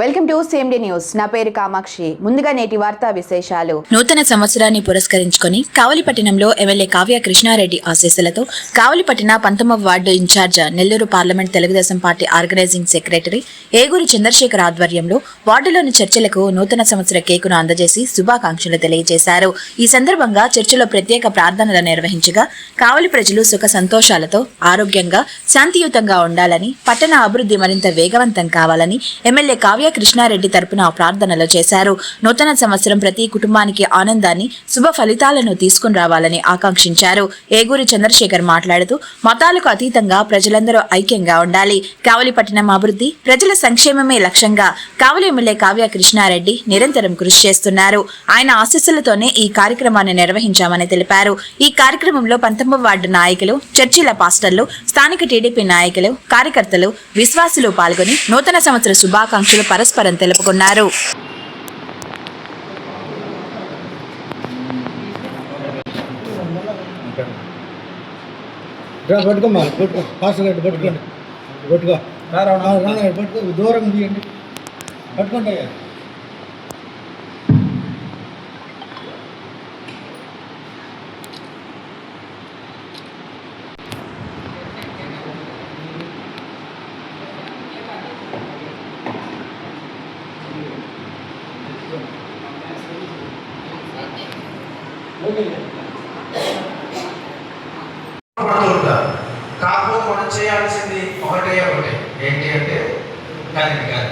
Welcome to సేమ్డే news నా పేరు కామాక్షి. ముందుగా నేటి వార్తా విశేషాలు. నూతన సంవత్సరాన్ని పురస్కరించుకొని కావలిపట్టణంలో ఎమ్మెల్యే కావ్య కృష్ణారెడ్డి ఆశీస్సులతో కావలిపట్టణ పంతొమ్మిది ward incharge Nellore parliament Telugu Desam party organising secretary Eguri Chandrasekhar ఆధ్వర్యంలో వార్డులోని చర్చలకు నూతన సంవత్సర కేకును అందజేసి శుభాకాంక్షలు తెలియజేశారు. ఈ సందర్భంగా చర్చిలో ప్రత్యేక ప్రార్థనలు నిర్వహించగా కావలి ప్రజలు సుఖ సంతోషాలతో ఆరోగ్యంగా శాంతియుతంగా ఉండాలని పట్టణ అభివృద్ధి మరింత వేగవంతం కావాలని ఎమ్మెల్యే కావ్య కృష్ణారెడ్డి తరపున ప్రార్థనలు చేశారు. నూతన సంవత్సరం ప్రతి కుటుంబానికి ఆనందాన్ని శుభ ఫలితాలను తీసుకుని రావాలని ఆకాంక్షించారు. ఏగూరి చంద్రశేఖర్ మాట్లాడుతూ మతాలకు అతీతంగా ప్రజలందరూ ఐక్యంగా ఉండాలి. కావలి పట్టణం అభివృద్ధి ప్రజల సంక్షేమమే లక్ష్యంగా కావలి ఎమ్మెల్యే కావ్య కృష్ణారెడ్డి నిరంతరం కృషి చేస్తున్నారు. ఆయన ఆశీస్సులతోనే ఈ కార్యక్రమాన్ని నిర్వహించామని తెలిపారు. ఈ కార్యక్రమంలో పంతొమ్మిది వార్డు నాయకులు చర్చిల పాస్టర్లు స్థానిక టీడీపీ నాయకులు కార్యకర్తలు విశ్వాసులు పాల్గొని నూతన సంవత్సర శుభాకాంక్షలు పరస్పరం తెలుపుకున్నారు. రా పట్టుకోమ్మా పట్టుకో. గట్టి పట్టుకోండి. పట్టుకో. దూరం తీయండి పట్టుకోండి. పడుతుంటారు కాకపోతే మనం చేయాల్సింది ఒకటే ఒకటే ఏంటి అంటే దానికి కాదు